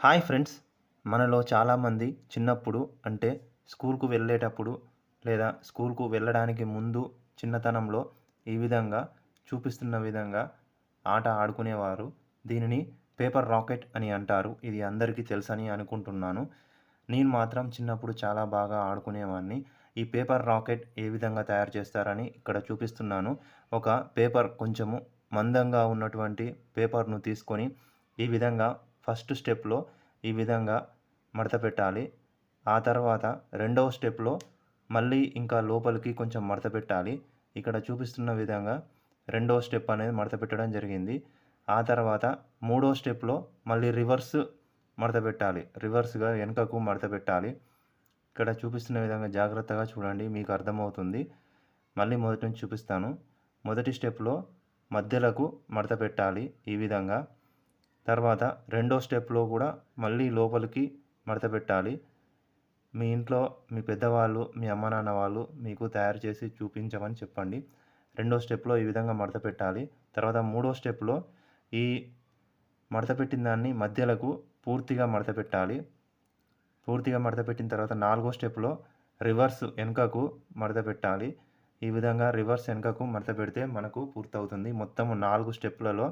Hi friends. మనలో చాలామంది చిన్నప్పుడు అంటే స్కూల్కు వెళ్ళేటప్పుడు లేదా స్కూల్కు వెళ్ళడానికి ముందు చిన్నతనంలో ఈ విధంగా చూపిస్తున్న విధంగా ఆట ఆడుకునేవారు. దీనిని పేపర్ రాకెట్ అని అంటారు. ఇది అందరికీ తెలుసని అనుకుంటున్నాను. నేను మాత్రం చిన్నప్పుడు చాలా బాగా ఆడుకునేవాడిని. ఈ పేపర్ రాకెట్ ఏ విధంగా తయారు చేస్తారని ఇక్కడ చూపిస్తున్నాను. ఒక పేపర్ కొంచెము మందంగా ఉన్నటువంటి పేపర్ను తీసుకొని ఈ విధంగా ఫస్ట్ స్టెప్లో ఈ విధంగా మడత పెట్టాలి. ఆ తర్వాత రెండవ స్టెప్లో మళ్ళీ ఇంకా లోపలికి కొంచెం మడత పెట్టాలి. ఇక్కడ చూపిస్తున్న విధంగా రెండవ స్టెప్ అనేది మడత పెట్టడం జరిగింది. ఆ తర్వాత మూడో స్టెప్లో మళ్ళీ రివర్స్ మడత పెట్టాలి. రివర్స్గా వెనుకకు మడత పెట్టాలి. ఇక్కడ చూపిస్తున్న విధంగా జాగ్రత్తగా చూడండి మీకు అర్థమవుతుంది. మళ్ళీ మొదటి నుంచి చూపిస్తాను. మొదటి స్టెప్లో మధ్యలకు మడత పెట్టాలి ఈ విధంగా. తర్వాత రెండో స్టెప్లో కూడా మళ్ళీ లోపలికి మడత పెట్టాలి. మీ ఇంట్లో మీ పెద్దవాళ్ళు మీ అమ్మ నాన్న వాళ్ళు మీకు తయారు చేసి చూపించమని చెప్పండి. రెండో స్టెప్లో ఈ విధంగా మడత పెట్టాలి. తర్వాత మూడో స్టెప్లో ఈ మడత పెట్టిన దాన్ని మధ్యలకు పూర్తిగా మడత పెట్టాలి. పూర్తిగా మడత పెట్టిన తర్వాత నాలుగో స్టెప్లో రివర్స్ వెనుకకు మడత పెట్టాలి. ఈ విధంగా రివర్స్ వెనుకకు మడత పెడితే మనకు పూర్తవుతుంది. మొత్తం నాలుగు స్టెప్లలో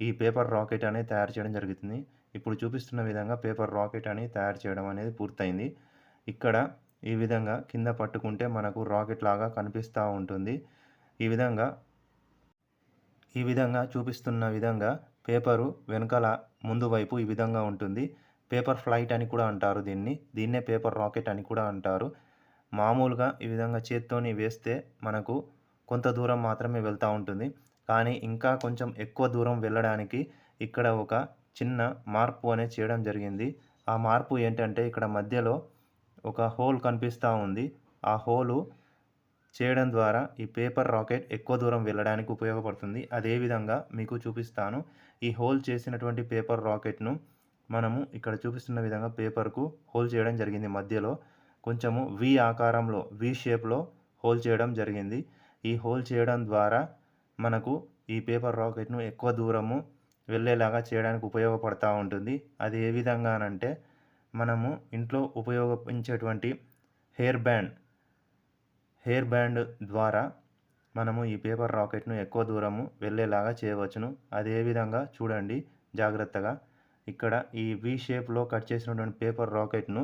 ఈ పేపర్ రాకెట్ అనేది తయారు చేయడం జరుగుతుంది. ఇప్పుడు చూపిస్తున్న విధంగా పేపర్ రాకెట్ అని తయారు చేయడం అనేది పూర్తయింది. ఇక్కడ ఈ విధంగా కింద పట్టుకుంటే మనకు రాకెట్ లాగా కనిపిస్తూ ఉంటుంది. ఈ విధంగా ఈ విధంగా చూపిస్తున్న విధంగా పేపరు వెనకాల ముందు వైపు ఈ విధంగా ఉంటుంది. పేపర్ ఫ్లైట్ అని కూడా అంటారు దీన్ని. దీన్నే పేపర్ రాకెట్ అని కూడా అంటారు. మామూలుగా ఈ విధంగా చేత్తోని వేస్తే మనకు కొంత దూరం మాత్రమే వెళ్తూ ఉంటుంది. కానీ ఇంకా కొంచెం ఎక్కువ దూరం వెళ్ళడానికి ఇక్కడ ఒక చిన్న మార్పు అనేది చేయడం జరిగింది. ఆ మార్పు ఏంటంటే ఇక్కడ మధ్యలో ఒక హోల్ కనిపిస్తూ ఉంది. ఆ హోలు చేయడం ద్వారా ఈ పేపర్ రాకెట్ ఎక్కువ దూరం వెళ్ళడానికి ఉపయోగపడుతుంది. అదేవిధంగా మీకు చూపిస్తాను. ఈ హోల్ చేసినటువంటి పేపర్ రాకెట్ను మనము ఇక్కడ చూపిస్తున్న విధంగా పేపర్కు హోల్ చేయడం జరిగింది. మధ్యలో కొంచెము వి ఆకారంలో వి షేప్లో హోల్ చేయడం జరిగింది. ఈ హోల్ చేయడం ద్వారా మనకు ఈ పేపర్ రాకెట్ను ఎక్కువ దూరము వెళ్ళేలాగా చేయడానికి ఉపయోగపడతా ఉంటుంది. అది ఏ విధంగానంటే మనము ఇంట్లో ఉపయోగించేటువంటి హెయిర్ బ్యాండ్ హెయిర్ బ్యాండ్ ద్వారా మనము ఈ పేపర్ రాకెట్ను ఎక్కువ దూరము వెళ్ళేలాగా చేయవచ్చును. అది ఏ విధంగా? చూడండి జాగ్రత్తగా. ఇక్కడ ఈ వి షేప్లో కట్ చేసినటువంటి పేపర్ రాకెట్ను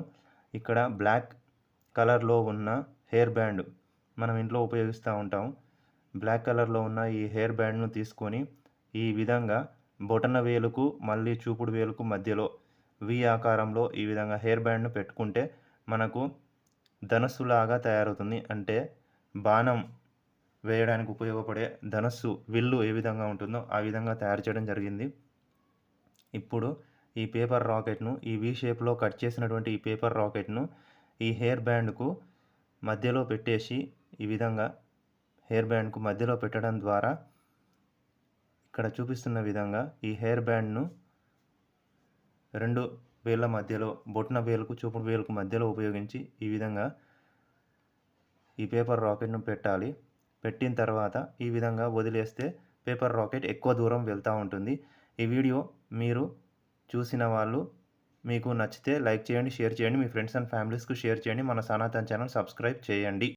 ఇక్కడ బ్లాక్ కలర్లో ఉన్న హెయిర్ బ్యాండ్ మనం ఇంట్లో ఉపయోగిస్తూ ఉంటాం బ్లాక్ కలర్లో ఉన్న ఈ హెయిర్ బ్యాండ్ను తీసుకొని ఈ విధంగా బొటన వేలుకు మళ్ళీ చూపుడు వేలుకు మధ్యలో వి ఆకారంలో ఈ విధంగా హెయిర్ బ్యాండ్ను పెట్టుకుంటే మనకు ధనస్సులాగా తయారవుతుంది. అంటే బాణం వేయడానికి ఉపయోగపడే ధనస్సు విల్లు ఏ విధంగా ఉంటుందో ఆ విధంగా తయారు చేయడం జరిగింది. ఇప్పుడు ఈ పేపర్ రాకెట్ను ఈ వి షేప్లో కట్ చేసినటువంటి ఈ పేపర్ రాకెట్ను ఈ హెయిర్ బ్యాండ్కు మధ్యలో పెట్టేసి ఈ విధంగా హెయిర్ బ్యాండ్కు మధ్యలో పెట్టడం ద్వారా ఇక్కడ చూపిస్తున్న విధంగా ఈ హెయిర్ బ్యాండ్ను రెండు వేళ్ళ మధ్యలో బొట్న వేలకు చూపుడు వేలకు మధ్యలో ఉపయోగించి ఈ విధంగా ఈ పేపర్ రాకెట్ను పెట్టాలి. పెట్టిన తర్వాత ఈ విధంగా వదిలేస్తే పేపర్ రాకెట్ ఎక్కువ దూరం వెళ్తూ ఉంటుంది. ఈ వీడియో మీరు చూసిన వాళ్ళు మీకు నచ్చితే లైక్ చేయండి షేర్ చేయండి. మీ ఫ్రెండ్స్ అండ్ ఫ్యామిలీస్కు షేర్ చేయండి. మన సనాతన్ ఛానల్ సబ్స్క్రైబ్ చేయండి.